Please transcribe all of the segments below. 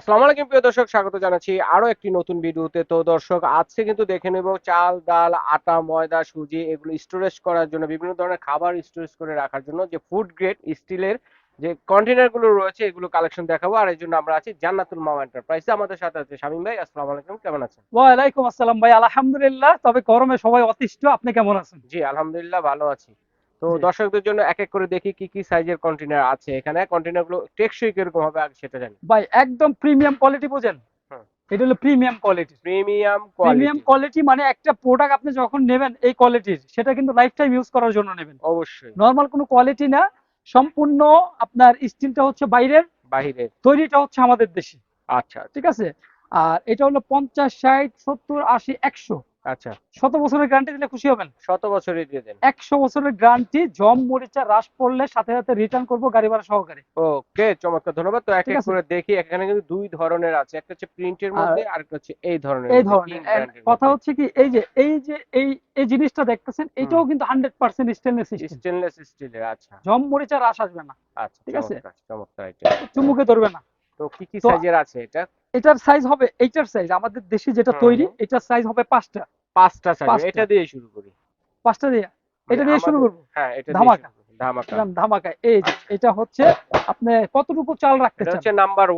আসসালামু আলাইকুম প্রিয় দর্শক স্বাগত জানাচ্ছি আরও একটি নতুন ভিডিওতে। তো দর্শক আজকে কিন্তু দেখে নেব চাল ডাল আটা ময়দা সুজি এগুলো স্টোরেজ করার জন্য বিভিন্ন ধরনের খাবার স্টোরেজ করে রাখার জন্য যে ফুড গ্রেড স্টিলের যে কন্টেনারগুলো রয়েছে এগুলো কালেকশন দেখাবো। আর এই জন্য আমরা আছি জান্নাতুল মামা এন্টারপ্রাইজে আমাদের সাথে আছে শামীম ভাই। আসসালামু আলাইকুম কেমন আছেন? ওয়ালাইকুম আসসালাম ভাই। আলহামদুলিল্লাহ তবে গরমে সবাই অতিষ্ঠ। আপনি কেমন আছেন? জি আলহামদুলিল্লাহ ভালো আছি। তো দর্শকদের জন্য এক এক করে দেখি কি কি সাইজের কন্টেনার আছে এখানে। কন্টেনারগুলো টেকসই কীরকম হবে আগে সেটা জানি। ভাই একদম প্রিমিয়াম কোয়ালিটি বোঝেন। এটা হলো premium quality premium premium quality quality মানে একটা প্রোডাক্ট আপনি যখন নেবেন এই কোয়ালিটির সেটা কিন্তু লাইফ টাইম ইউজ করার জন্য নেবেন। অবশ্যই। নর্মাল কোনো কোয়ালিটি না সম্পূর্ণ আপনার স্টিলটা হচ্ছে বাইরের। বাইরের। তৈরিটা হচ্ছে আমাদের দেশে। আচ্ছা। ঠিক আছে? আর এটা হলো পঞ্চাশ ষাট সত্তর আশি একশো। আচ্ছা। শত বছরের গ্যারান্টি দিলে খুশি হবেন? শত বছরই দিয়ে দেন। একশো বছরের গ্যারান্টি জম মরিচা হ্রাস পড়লে সাথে সাথে রিটার্ন করব গাড়ি ভাড়া সহকারে। ওকে চমৎকার ধন্যবাদ। তো এক এক করে দেখি এখানে কিন্তু দুই ধরনের আছে। একটা হচ্ছে প্রিন্টের মধ্যে আর একটা হচ্ছে এই ধরনের এই ধরনের। কথা হচ্ছে কি এই যে এই যে এই এই জিনিসটা দেখতেছেন এটাও কিন্তু হান্ড্রেড পার্সেন্ট স্টেনলেস স্টেনলেস স্টিলের আচ্ছা। জম মরিচা রাস আসবে না। আচ্ছা ঠিক আছে। চমৎকার। চুমুকে ধরবে না। তো কি কি সাইজের আছে এটা? এটার সাইজ হবে এইটার সাইজ আমাদের দেশে যেটা তৈরি এটার সাইজ হবে পাঁচটা। পাঁচটা সাইজ এটা দিয়ে শুরু করি। পাঁচটা দিয়ে? এটা মানে দিয়ে শুরু করব? হ্যাঁ এটা দিয়ে ধামাকা। ধামাকা। ধামাকা। এই এটা হচ্ছে আপনি কতটুকু চাল রাখতে চান? হচ্ছে নাম্বার।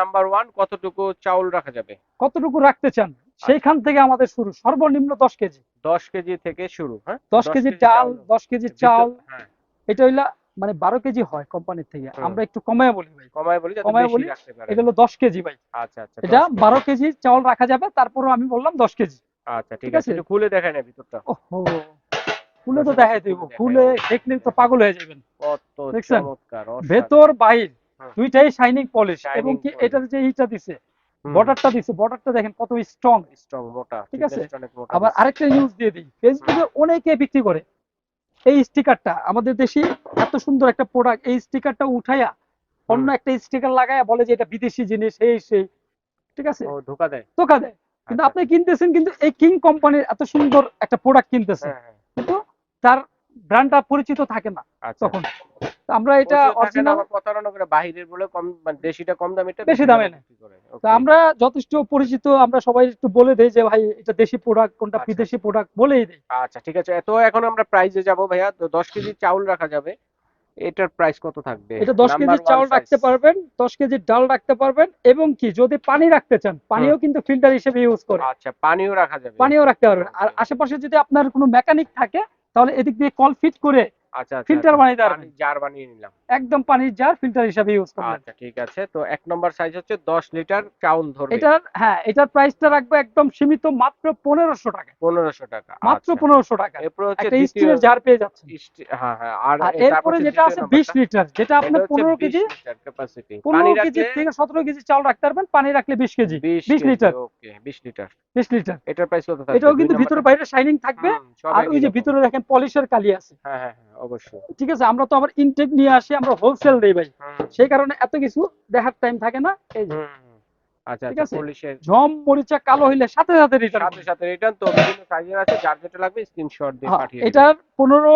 নাম্বার ওয়ান কতটুকু চাউল রাখা যাবে? কতটুকু রাখতে চান? সেইখান থেকে আমাদের শুরু। সর্বনিম্ন দশ কেজি। দশ কেজি থেকে শুরু হ্যাঁ? দশ কেজি চাল দশ কেজি চাল। হ্যাঁ। এটা হইলা মানে বারো কেজি হয় কোম্পানির থেকে। আমরা একটু কমায় বলি ভাই। কমায় বলি কমায় বলি, রাখতে এটা হলো দশ কেজি ভাই। আচ্ছা আচ্ছা এটা বারো কেজি। চাউল রাখা যাবে তারপরও আমি বললাম দশ কেজি। আচ্ছা ঠিক আছে? খুলে দেখায় না ভিতরটা। ওহো খুলে তো দেখাই দিব। খুলে খুলে দেখলে তো পাগল হয়ে যাবেন। কত চমৎকার ভেতর বাহির দুইটাই শাইনিং পলিশ এবং কি। এটার যে ইটা দিছে বর্ডারটা দিছে বর্ডারটা দেখেন কত স্ট্রং স্ট্রং মোটা ঠিক আছে? আবার আরেকটা নিউজ দিয়ে দিই। ফেসবুকে অনেকে বিক্রি করে। এই স্টিকারটা আমাদের দেশে এত সুন্দর একটা প্রোডাক্ট এই স্টিকারটা উঠাইয়া অন্য একটা স্টিকার লাগায়া বলে যে এটা বিদেশি জিনিস এই সেই ঠিক আছে? ধোকা দেয়। ধোকা দেয়। কিন্তু আচ্ছা, আপনি কিনতেছেন কিন্তু এই কিং কোম্পানির এত সুন্দর একটা প্রোডাক্ট কিনতেছেন। হ্যাঁ, হ্যাঁ, কিন্তু তার ব্র্যান্ডটা পরিচিত থাকে না আচ্ছা। তখন। আমরা এটা অরিজিনাল প্রতারণা করে বাহিরের বলে কম মানে দেশিটা কম দামে এটা বেশি দামে করে। তো আমরা যথেষ্ট পরিচিত আমরা সবাই একটু বলে দেই যে ভাই এটা দেশি প্রোডাক্ট কোনটা আচ্ছা। বিদেশি প্রোডাক্ট বলেই দেই। আচ্ছা ঠিক আছে। তো এখন আমরা প্রাইসে যাব ভাইয়া। তো দশ কেজি চাউল রাখা যাবে। এটার প্রাইস কত থাকবে? এটা দশ Number কেজি চাউল রাখতে পারবেন দশ কেজি ডাল রাখতে পারবেন এবং কি যদি পানি রাখতে চান পানিও কিন্তু ফিল্টার হিসেবে ইউজ করে। আচ্ছা পানিও রাখা যাবে। পানিও রাখতে পারবেন। আর আশেপাশে যদি আপনার কোনো মেকানিক থাকে তাহলে এদিক দিয়ে কল ফিট করে আচ্ছা আচ্ছা আচ্ছা। বানিয়ে। পানির জার বানিয়ে নিলাম। একদম পানির জার ফিল্টার হিসেবে ইউজ করবেন। আচ্ছা ঠিক আছে। তো এক নম্বর সাইজ হচ্ছে দশ লিটার চাউল ধরবে। এটার হ্যাঁ এটার প্রাইসটা রাখব একদম সীমিত মাত্র পনেরোশো টাকা। টাকা মাত্র টাকা। এরপর হচ্ছে একটা স্টিলের জার পেয়ে যাচ্ছেন। হ্যাঁ হ্যাঁ আর এরপরে যেটা আছে লিটার যেটা কেজি লিটার capacity। পানি রাখলে কেজি থেকে সতেরো কেজি চাল রাখতে পারবেন পানি রাখলে বিশ কেজি। 20 বিশ লিটার। ওকে 20 লিটার বিশ লিটার এটার প্রাইস কত থাকবে? এটাও কিন্তু ভিতরে বাইরে শাইনিং থাকবে। আর ওই যে ভিতরে দেখেন পলিশের কালি আছে। হ্যাঁ হ্যাঁ। অবশ্যই। ঠিক আছে আমরা তো আবার ইনটেক নিয়ে আসি আমরা হোলসেল দেই ভাই। সেই কারণে এত কিছু দেখার টাইম থাকে না এই যে। আচ্ছা ঠিক আচ্ছা আছে? ঝম মরিচা কালো হইলে সাথে সাথে রিটার্ন সাথে সাথে রিটার্ন তো বিভিন্ন সাইজের আছে যার যেটা লাগবে স্ক্রিনশট দিয়ে পাঠিয়ে এটার পনেরো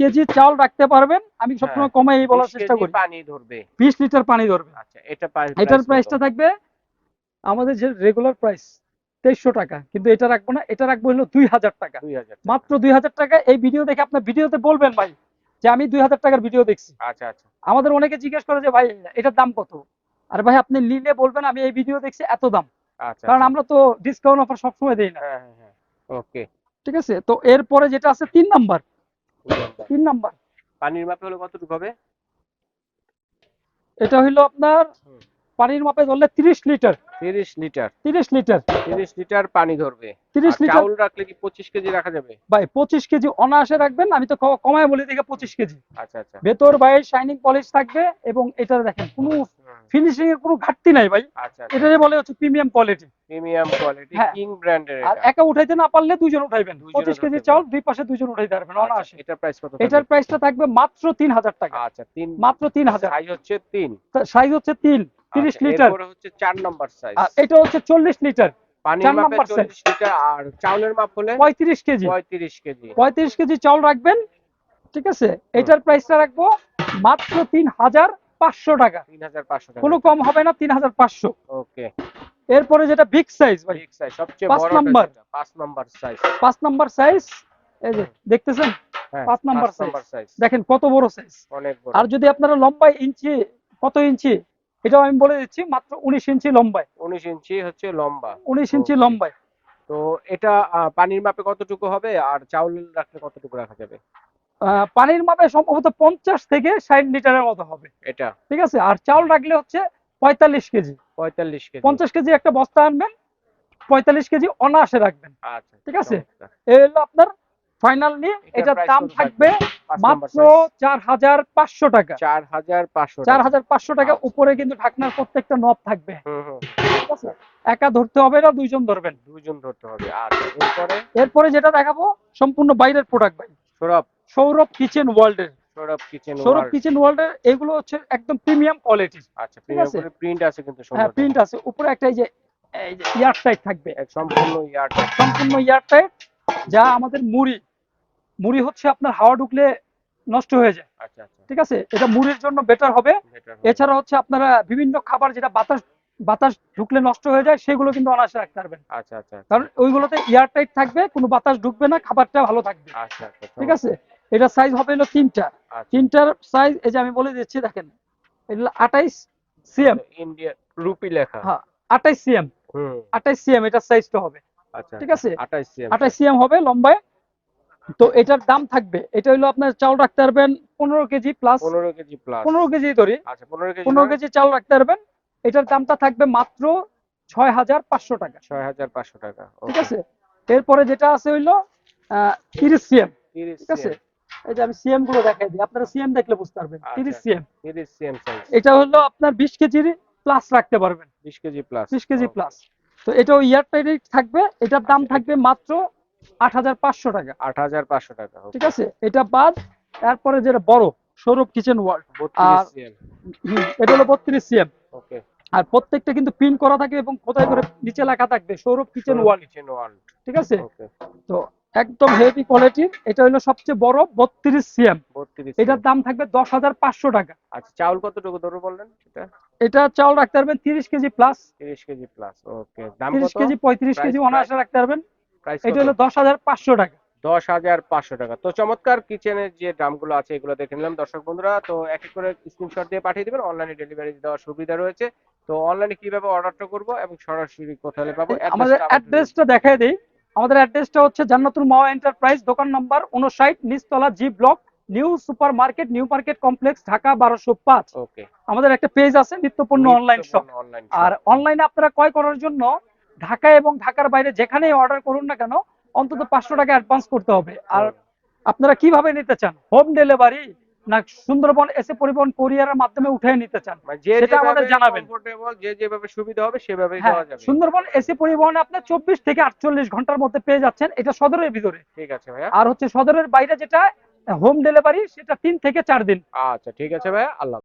কেজি চাল রাখতে পারবেন আমি সবসময় কমাই বলার চেষ্টা করি। পানি ধরবে। বিশ লিটার পানি ধরবে। আচ্ছা এটা এটার প্রাইসটা থাকবে আমাদের যে রেগুলার প্রাইস তেইশশো টাকা। কিন্তু এটা রাখব না এটা রাখব হলো দুই হাজার টাকা। মাত্র দুই হাজার টাকা এই ভিডিও দেখে আপনার ভিডিওতে বলবেন ভাই যে আমি দুই হাজার টাকার ভিডিও দেখছি। আচ্ছা আচ্ছা। আমাদের অনেকে জিজ্ঞেস করে যে ভাই এটার দাম কত? আর ভাই আপনি নিলে বলবেন আমি এই ভিডিও দেখছি এত দাম। আচ্ছা কারণ আচ্ছা। আমরা তো ডিসকাউন্ট অফার সবসময় দেই না। হ্যাঁ হ্যাঁ হ্যাঁ। ওকে ঠিক আছে? তো এরপরে যেটা আছে তিন নাম্বার। তিন নাম্বার। পানির মাপে হলো কতটুকু হবে? এটা হইল আপনার। পানির মাপে ধরলে তিরিশ লিটার। 30 লিটার। তিরিশ লিটার। 30 লিটার পানি ধরবে। তিরিশ আর লিটার চাউল রাখলে কি 25 কেজি রাখা যাবে? ভাই পঁচিশ কেজি অনায়াসে রাখবেন আমি তো কমায় বলি দেখে পঁচিশ কেজি। আচ্ছা আচ্ছা। ভেতর বাইরে শাইনিং পলিশ থাকবে এবং এটা দেখেন কোনো ফিনিশিং এর কোনো ঘাটতি নাই ভাই। এটা যে বলে হচ্ছে premium quality premium quality. King ব্র্যান্ডের আর একা উঠাইতে না পারলে দুইজন উঠাইবেন। দুইজন পঁচিশ কেজি উঠাতে চাউল দুই পাশে দুইজন উঠাইতে পারবেন আচ্ছা, অনায়াসে। এটার প্রাইস কত এটার প্রাইসটা থাকবে মাত্র তিন হাজার টাকা। আচ্ছা তিন মাত্র তিন হাজার। সাইজ হচ্ছে তিন। সাইজ হচ্ছে তিন তিরিশ আচ্ছা, লিটার। এরপরে হচ্ছে চার নম্বর সাইজ আর এটা হচ্ছে চল্লিশ লিটার। পানির মাপে নাম্বার size। চল্লিশ লিটার আর চাউলের মাপ হলে পঁয়ত্রিশ কেজি। পঁয়ত্রিশ কেজি। পঁয়ত্রিশ কেজি চাউল রাখবেন ঠিক আছে? এটার প্রাইসটা রাখব মাত্র তিন হাজার পাঁচশো টাকা। তিন হাজার পাঁচশো কোনো কম হবে না তিন হাজার পাঁচশো। ওকে। এরপরে যেটা বিগ সাইজ ভাই। বিগ সাইজ সবচেয়ে বড় নাম্বার। পাঁচ নাম্বার সাইজ পাঁচ নাম্বার সাইজ এই যে দেখতেছেন? পাঁচ নাম্বার সাইজ দেখেন কত বড় সাইজ অনেক বড়। আর যদি আপনারা লম্বায় ইঞ্চি কত ইঞ্চি? এটাও আমি বলে দিচ্ছি মাত্র উনিশ ইঞ্চি লম্বায়। উনিশ ইঞ্চি হচ্ছে লম্বা। উনিশ ইঞ্চি Okay. লম্বায়। তো এটা পানির মাপে কতটুকু হবে? আর চাউল রাখলে কতটুকু রাখা যাবে? পানির মাপে সম্ভবত পঞ্চাশ থেকে ষাট লিটারের মতো হবে। এটা। ঠিক আছে? আর চাউল রাখলে হচ্ছে পঁয়তাল্লিশ কেজি। পঁয়তাল্লিশ কেজি। পঞ্চাশ কেজি একটা বস্তা আনবেন পঁয়তাল্লিশ কেজি অনায়াসে রাখবেন। আচ্ছা ঠিক আছে? এই হলো আপনার ফাইনাল নিয়ে। এটার দাম থাকবে মাত্র চার হাজার পাঁচশো টাকা। চার হাজার পাঁচশো চার হাজার পাঁচশো টাকা। আচ্ছা। উপরে কিন্তু ঢাকনার প্রত্যেকটা নব থাকবে। ঠিক আছে? একা ধরতে হবে না দুইজন ধরবেন। দুজন ধরতে হবে। আচ্ছা এরপরে? এরপরে যেটা দেখাবো সম্পূর্ণ বাইরের প্রোডাক্ট ভাই। সৌরভ সৌরভ কিচেন ওয়ার্ল্ডের। সৌরভ কিচেন সৌরভ কিচেন ওয়ার্ল্ডের এগুলো হচ্ছে একদম প্রিমিয়াম কোয়ালিটি। আচ্ছা ঠিক আছে? প্রিন্ট আছে কিন্তু হ্যাঁ প্রিন্ট আছে। উপরে একটা এই যে ইয়ার টাইট থাকবে। সম্পূর্ণ ইয়ার্ড সম্পূর্ণ ইয়ার টাইট যা আমাদের মুড়ি। মুড়ি হচ্ছে আপনার হাওয়া ঢুকলে নষ্ট হয়ে যায়। আচ্ছা আচ্ছা। ঠিক আছে? এটা মুড়ির জন্য বেটার হবে। হবে। এছাড়া হচ্ছে আপনারা বিভিন্ন খাবার যেটা বাতাস বাতাস ঢুকলে নষ্ট হয়ে যায় সেগুলো কিন্তু অনায়াসে রাখতে পারবেন। আচ্ছা আচ্ছা কারণ ওইগুলোতে এয়ার টাইট থাকবে কোনো বাতাস ঢুকবে না খাবারটা ভালো থাকবে। আচ্ছা আচ্ছা ঠিক আছে? এটা সাইজ হবে হলো তিনটা। আচ্ছা। তিনটার সাইজ এই যে আমি বলে দিচ্ছি দেখেন এগুলো আঠাইশ সিএম ইন্ডিয়া রুপি লেখা। হ্যাঁ আঠাইশ সিএম হুম। আঠাইশ সিএম এটার সাইজটা হবে। আচ্ছা ঠিক আছে? আঠাইশ সিএম আঠাইশ সিএম হবে লম্বায়। তো এটার দাম থাকবে এটা হলো আপনার চাউল রাখতে পারবেন পনেরো কেজি প্লাস পনেরো কেজি প্লাস পনেরো কেজি ধরি আচ্ছা পনেরো কেজি পনেরো কেজি চাউল রাখতে পারবেন। এটার দামটা থাকবে মাত্র ছয় হাজার পাঁচশো টাকা। ছয় হাজার পাঁচশো টাকা ঠিক আছে? এরপরে যেটা আছে হইল তিরিশ সিএম ঠিক আছে? এই যে আমি সিএমগুলো দেখাই দিই আপনারা সিএম দেখলে বুঝতে পারবেন। আচ্ছা। তিরিশ সিএম তিরিশ সিএম সাইজ এটা হলো আপনার বিশ কেজির প্লাস রাখতে পারবেন। বিশ কেজি প্লাস বিশ কেজি প্লাস তো এটাও ইয়ার টাইট থাকবে এটার দাম আচ্ছা, থাকবে মাত্র আট হাজার পাঁচশো টাকা। আট হাজার পাঁচশো টাকা ঠিক আছে? এটা বাদ তারপরে যেটা বড় সৌরভ কিচেন ওয়ার্ল্ড আর- সিএম এটা হলো বত্রিশ সিএম ওকে আর প্রত্যেকটা কিন্তু পিন করা থাকে এবং কোথায় করে নিচে লেখা থাকবে Sourav kitchen world kitchen world ঠিক আছে? তো একদম হেভি কোয়ালিটির এটা হলো সবচেয়ে বড় বত্রিশ সিএম এটার দাম থাকবে দশ হাজার পাঁচশো টাকা। আচ্ছা চাউল কতটুকু ধরো বললেন সেটা? এটা চাউল রাখতে পারবেন তিরিশ কেজি প্লাস তিরিশ কেজি প্লাস ওকে দাম তিরিশ কেজি পঁয়ত্রিশ কেজি অনায়াসে রাখতে পারবেন। প্রাইস এটা হলো দশ হাজার পাঁচশো টাকা। দশ হাজার পাঁচশো টাকা। তো চমৎকার কিচেনের যে দামগুলো আছে এগুলো দেখে নিলাম দর্শক বন্ধুরা। তো এক এক করে স্ক্রিনশট দিয়ে পাঠিয়ে দিবেন। অনলাইনে ডেলিভারি দেওয়ার সুবিধা রয়েছে। তো অনলাইনে কীভাবে অর্ডারটা করব এবং সরাসরি কোথায় পাবো? আমাদের অ্যাড্রেসটা দেখাই দেই। আমাদের অ্যাড্রেসটা হচ্ছে জান্নাতুল মাওয়া এন্টারপ্রাইজ দোকান নাম্বার উনষাট নিচতলা G block new super market new market complex Dhaka বারোশো পাঁচ। ওকে। আমাদের একটা পেজ আছে নিত্যপণ্য অনলাইন শপ। আর অনলাইনে আপনারা ক্রয় করার জন্য ঢাকা এবং ঢাকার বাইরে যেখানেই অর্ডার করুন না কেন অন্তত পাঁচশো টাকা অ্যাডভান্স করতে হবে। আর আপনারা কীভাবে নিতে চান? হোম ডেলিভারি না সুন্দরবন এসে পরিবহন কোরিয়ারের মাধ্যমে উঠে নিতে চান। মানে সেটা আমাদের জানাবেন। যে যেভাবে সুবিধা হবে সেভাবে হ্যাঁ যাবে। সুন্দরবন এসে পরিবহন আপনার চব্বিশ থেকে আটচল্লিশ ঘণ্টার মধ্যে পেয়ে যাচ্ছেন। এটা সদরের ভিতরে। ঠিক আছে ভাইয়া। আর হচ্ছে সদরের বাইরে যেটা হোম ডেলিভারি সেটা তিন থেকে চার দিন। আচ্ছা ঠিক আছে ভাইয়া। আল্লাহ